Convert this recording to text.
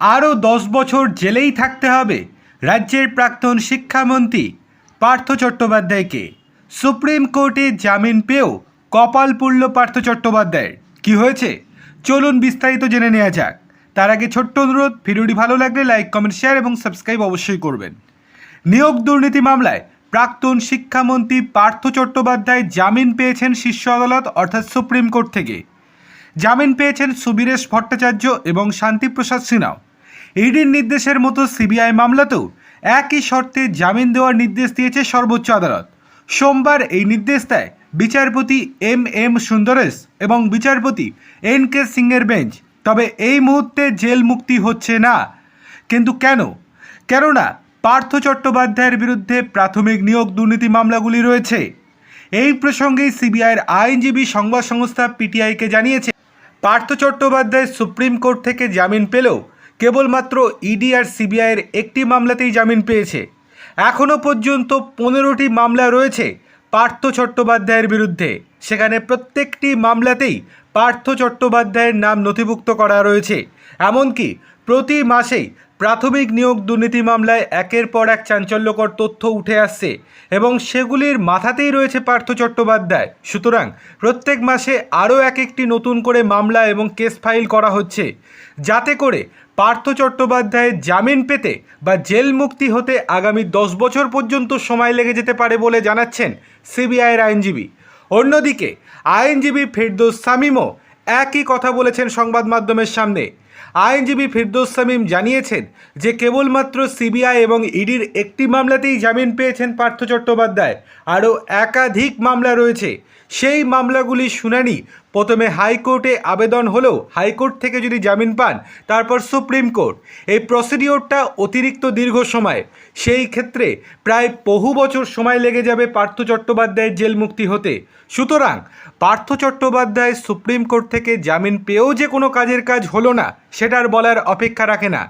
আরও দশ বছর জেলেই থাকতে হবে, রাজ্যের প্রাক্তন শিক্ষামন্ত্রী পার্থ চট্টোপাধ্যায়কে। সুপ্রিম কোর্টে জামিন পেয়েও কপাল পুড়ল পার্থ চট্টোপাধ্যায়ের। কি হয়েছে? চলুন বিস্তারিত জেনে নেওয়া যাক। তার আগে ছোট্ট অনুরোধ, ভিডিওটি ভালো লাগলে লাইক, কমেন্ট, শেয়ার এবং সাবস্ক্রাইব অবশ্যই করবেন। নিয়োগ দুর্নীতি মামলায় প্রাক্তন শিক্ষামন্ত্রী পার্থ চট্টোপাধ্যায় জামিন পেয়েছেন শীর্ষ আদালত, অর্থাৎ সুপ্রিম কোর্ট থেকে। জামিন পেয়েছেন সুবীরেশ ভট্টাচার্য এবং শান্তিপ্রসাদ সিনহাও ইডির নির্দেশের মতো সিবিআই মামলাতেও একই শর্তে জামিন দেওয়ার নির্দেশ দিয়েছে সর্বোচ্চ আদালত। সোমবার এই নির্দেশ দেয় বিচারপতি এম এম সুন্দরেশ এবং বিচারপতি এন কে সিংয়ের বেঞ্চ। তবে এই মুহূর্তে জেল মুক্তি হচ্ছে না। কিন্তু কেন? কেননা পার্থ চট্টোপাধ্যায়ের বিরুদ্ধে প্রাথমিক নিয়োগ দুর্নীতি মামলাগুলি রয়েছে। এই প্রসঙ্গেই সিবিআইয়ের আইনজীবী সংবাদ সংস্থা পিটিআইকে জানিয়েছে পার্থ চট্টোপাধ্যায় সুপ্রিম কোর্ট থেকে জামিন পেলেও কেবলমাত্র ইডি আর সিবিআইয়ের একটি মামলাতেই জামিন পেয়েছে। এখনও পর্যন্ত পনেরোটি মামলা রয়েছে পার্থ চট্টোপাধ্যায়ের বিরুদ্ধে। সেখানে প্রত্যেকটি মামলাতেই পার্থ চট্টোপাধ্যায়ের নাম নথিভুক্ত করা রয়েছে। এমনকি প্রতি মাসেই প্রাথমিক নিয়োগ দুর্নীতি মামলায় একের পর এক চাঞ্চল্যকর তথ্য উঠে আসছে এবং সেগুলির মাথাতেই রয়েছে পার্থ চট্টোপাধ্যায়। সুতরাং প্রত্যেক মাসে আরও এক একটি নতুন করে মামলা এবং কেস ফাইল করা হচ্ছে। যাতে করে পার্থ চট্টোপাধ্যায়ের জামিন পেতে বা জেল মুক্তি হতে আগামী দশ বছর পর্যন্ত সময় লেগে যেতে পারে বলে জানাচ্ছেন সিবিআইয়ের আইনজীবী। অন্যদিকে আইনজীবী ফিরদৌস সামিমও একই কথা বলেছেন সংবাদ মাধ্যমের সামনে। আইনজীবী ফিরদোস সামিম জানিয়েছেন যে কেবলমাত্র সিবিআই এবং ইডির একটি মামলাতেই জামিন পেয়েছেন পার্থ চট্টোপাধ্যায়। আরও একাধিক মামলা রয়েছে। সেই মামলাগুলি শুনানি প্রথমে হাইকোর্টে আবেদন হলেও হাইকোর্ট থেকে যদি জামিন পান, তারপর সুপ্রিম কোর্ট। এই প্রসিডিওরটা অতিরিক্ত দীর্ঘ সময়। সেই ক্ষেত্রে প্রায় বহু বছর সময় লেগে যাবে পার্থ চট্টোপাধ্যায়ের জেল মুক্তি হতে। সুতরাং পার্থ চট্টোপাধ্যায় সুপ্রিম কোর্ট থেকে জামিন পেয়েও যে কোনো কাজের কাজ হলো না। সেটার বলার অপেক্ষা রাখে না।